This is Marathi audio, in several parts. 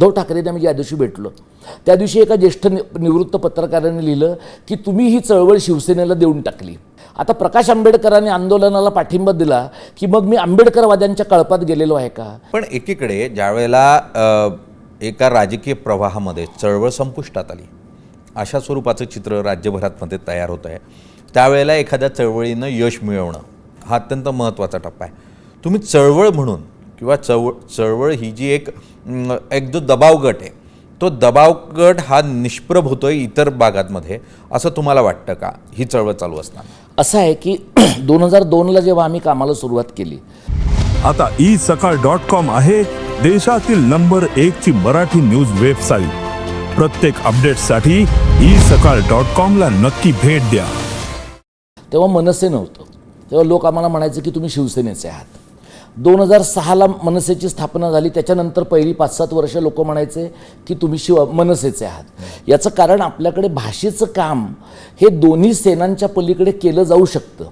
उद्धव ठाकरेंना मी ज्या दिवशी भेटलो त्या दिवशी एका ज्येष्ठ निवृत्त पत्रकाराने लिहिलं की तुम्ही ही चळवळ शिवसेनेला देऊन टाकली. आता प्रकाश आंबेडकरांनी आंदोलनाला पाठिंबा दिला की मग मी आंबेडकरवाद्यांच्या कळपात गेलेलो आहे का? पण एकीकडे ज्यावेळेला एका राजकीय प्रवाहामध्ये चळवळ संपुष्टात आली अशा स्वरूपाचं चित्र राज्यभरातमध्ये तयार होत आहे त्यावेळेला एखाद्या चळवळीनं यश मिळवणं हा अत्यंत महत्त्वाचा टप्पा आहे. तुम्ही चळवळ म्हणून किंवा चळवळ चळवळ ही जी एक एक जो दबाव गट आहे तो दबाव गट हा निष्प्रभ होतोय इतर भागांमध्ये असं तुम्हाला वाटतं का? ही चळवळ चालू असताना. असं आहे की दोन हजार दोनला जेव्हा आम्ही कामाला सुरुवात केली आता ई सकाळ डॉट कॉम आहे देशातील नंबर एक ची मराठी न्यूज वेबसाईट. प्रत्येक अपडेटसाठी ई सकाळ डॉट कॉम ला नक्की भेट द्या. तेव्हा मनसे नव्हतं. तेव्हा लोक आम्हाला म्हणायचे की तुम्ही शिवसेनेचे आहात. दोन हजार सहाला मनसेची स्थापना झाली. त्याच्यानंतर पहिली पाच सात वर्ष लोक म्हणायचे की तुम्ही शिव मनसेचे आहात. याचं कारण आपल्याकडे भाषेचं काम हे दोन्ही सेनांच्या पलीकडे केलं जाऊ शकतं.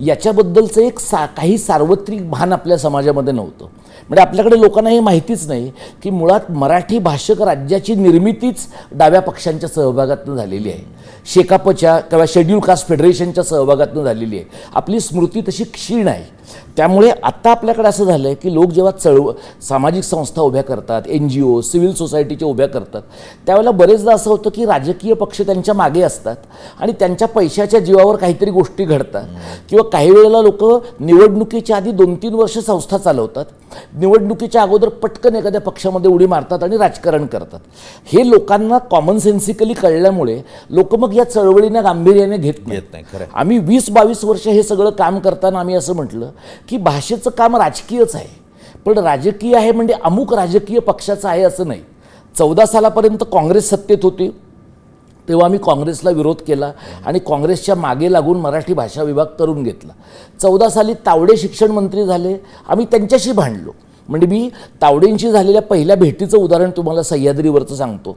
याच्याबद्दलचं एक सा काही सार्वत्रिक भान आपल्या समाजामध्ये नव्हतं. म्हणजे आपल्याकडे लोकांना हे माहितीच नाही की मुळात मराठी भाषक राज्याची निर्मितीच डाव्या पक्षांच्या सहभागातून झालेली आहे. शेकापच्या किंवा शेड्यूल कास्ट फेडरेशनच्या सहभागातून झालेली आहे. आपली स्मृती तशी क्षीण आहे. त्यामुळे आत्ता आपल्याकडे असं झालं आहे की लोक जेव्हा चळव सामाजिक संस्था उभ्या करतात एन जी ओ सिव्हिल सोसायटीच्या उभ्या करतात त्यावेळेला बरेचदा असं होतं की राजकीय पक्ष त्यांच्या मागे असतात आणि त्यांच्या पैशाच्या जीवावर काहीतरी गोष्टी घडतात. किंवा काही वेळेला लोक निवडणुकीच्या आधी दोन तीन वर्ष संस्था चालवतात. निवडणुकीच्या अगोदर पटकन एखाद्या पक्षामध्ये उडी मारतात आणि राजकारण करतात. हे लोकांना कॉमन सेन्सिकली कळल्यामुळे लोक मग या चळवळींना गांभीर्याने घेत घेत नाही, खरं. आम्ही वीस बावीस वर्ष हे सगळं काम करताना आम्ही असं म्हटलं की भाषेचं काम राजकीयच आहे. पण राजकीय आहे म्हणजे अमुक राजकीय पक्षाचं आहे असं नाही. चौदा सालापर्यंत काँग्रेस सत्तेत होती. तेव्हा आम्ही काँग्रेसला विरोध केला आणि काँग्रेसच्या मागे लागून मराठी भाषा विभाग करून घेतला. चौदा साली तावडे शिक्षण मंत्री झाले. आम्ही त्यांच्याशी भांडलो. म्हणजे मी तावडेंशी झालेल्या पहिल्या भेटीचं उदाहरण तुम्हाला सह्याद्रीवरचं सांगतो.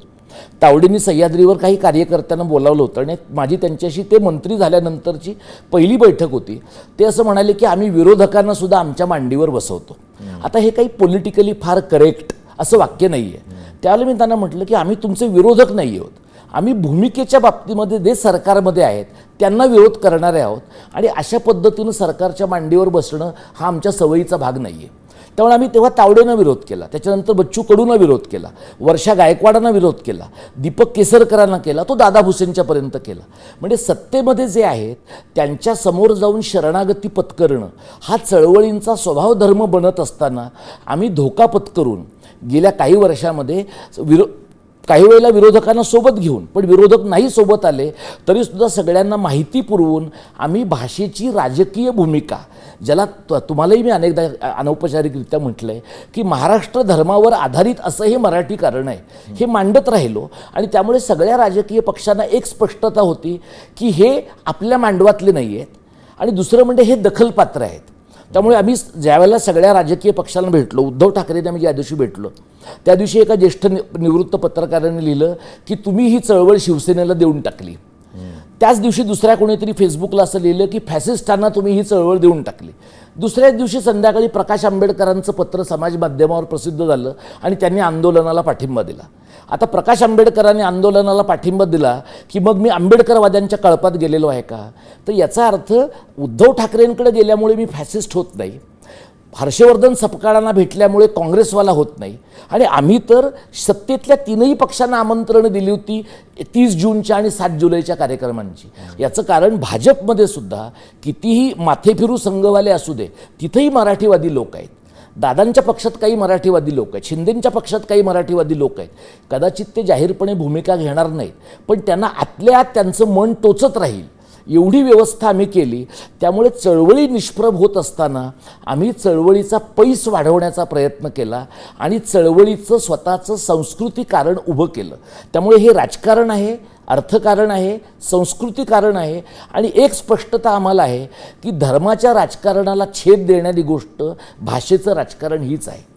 तावडेंनी सह्याद्रीवर काही कार्यकर्त्यांना बोलावलं होतं आणि माझी त्यांच्याशी ते मंत्री झाल्यानंतरची पहिली बैठक होती. ते असं म्हणाले की आम्ही विरोधकांना सुद्धा आमच्या मांडीवर बसवतो. आता हे काही पॉलिटिकली फार करेक्ट असं वाक्य नाही आहे त्यावेळेला मी त्यांना म्हटलं की आम्ही तुमचे विरोधक नाही आहोत आम्ही भूमिकेच्या बाबतीमध्ये जे सरकारमध्ये आहेत त्यांना विरोध करणारे आहोत. आणि अशा पद्धतीनं सरकारच्या मांडीवर बसणं हा आमच्या सवयीचा भाग नाही आहे त्यामुळे आम्ही तेव्हा तावडेनं विरोध केला. त्याच्यानंतर बच्चू कडूनं विरोध केला. वर्षा गायकवाडांना विरोध केला. दीपक केसरकरांना केला. तो दादा भुसेंच्यापर्यंत केला. म्हणजे सत्तेमध्ये जे आहेत त्यांच्यासमोर जाऊन शरणागती पत्करणं हा चळवळींचा स्वभाव धर्म बनत असताना आम्ही धोका पत्करून गेल्या काही वर्षामध्ये विरो काही वेळेला विरोधकांना सोबत घेऊन पण विरोधक नाही सोबत आले तरीसुद्धा सगळ्यांना माहिती पुरवून आम्ही भाषेची राजकीय भूमिका ज्याला त- तुम्हालाही मी अनेकदा अनौपचारिकरित्या म्हटलं आहे की महाराष्ट्र धर्मावर आधारित असं हे मराठी कारण आहे. हे मांडत राहिलो आणि त्यामुळे सगळ्या राजकीय पक्षांना एक स्पष्टता होती की हे आपल्या मांडवातले नाही आहेत आणि दुसरं म्हणजे हे दखलपात्र आहेत. त्यामुळे आम्ही ज्यावेळेला सगळ्या राजकीय पक्षांना भेटलो उद्धव ठाकरेंना मी ज्या दिवशी भेटलो त्या दिवशी एका ज्येष्ठ निवृत्त पत्रकाराने लिहिलं की तुम्ही ही चळवळ शिवसेनेला देऊन टाकली. त्याच दिवशी दुसऱ्या कोणीतरी फेसबुकला असं लिहिलं की फॅसिस्टांना तुम्ही ही चळवळ देऊन टाकली. दुसऱ्याच दिवशी संध्याकाळी प्रकाश आंबेडकरांचं पत्र समाज माध्यमावर प्रसिद्ध झालं आणि त्यांनी आंदोलनाला पाठिंबा दिला. आता प्रकाश आंबेडकरांनी आंदोलनाला पाठिंबा दिला की मग मी आंबेडकरवाद्यांच्या कळपात गेलेलो आहे का? तर याचा अर्थ उद्धव ठाकरेंकडे गेल्यामुळे मी फॅसिस्ट होत नाही. हर्षवर्धन सपकाळांना भेटल्यामुळे काँग्रेसवाला होत नाही. आणि आम्ही तर सत्तेतल्या तीनही पक्षांना आमंत्रणं दिली होती तीस जूनच्या आणि सात जुलैच्या कार्यक्रमांची. याचं कारण भाजपमध्ये सुद्धा कितीही माथेफिरू संघवाले असू दे तिथेही मराठीवादी लोक आहेत. दादांच्या पक्षात काही मराठीवादी लोक आहेत शिंदेंच्या पक्षात काही मराठीवादी लोक आहेत. कदाचित ते जाहीरपणे भूमिका घेणार नाहीत पण त्यांना आतल्या आत त्यांचं मन टोचत राहील. एवढी व्यवस्था आम्ही केली त्यामुळे चळवळी निष्प्रभ होत असताना आम्ही चळवळीचा पैस वाढवण्याचा प्रयत्न केला आणि चळवळीचं स्वतःचं संस्कृती कारण उभं केलं. त्यामुळे हे राजकारण आहे अर्थकारण आहे संस्कृती कारण आहे आणि एक स्पष्टता आम्हाला आहे की धर्माच्या राजकारणाला छेद देणारी गोष्ट भाषेचं राजकारण हीच आहे.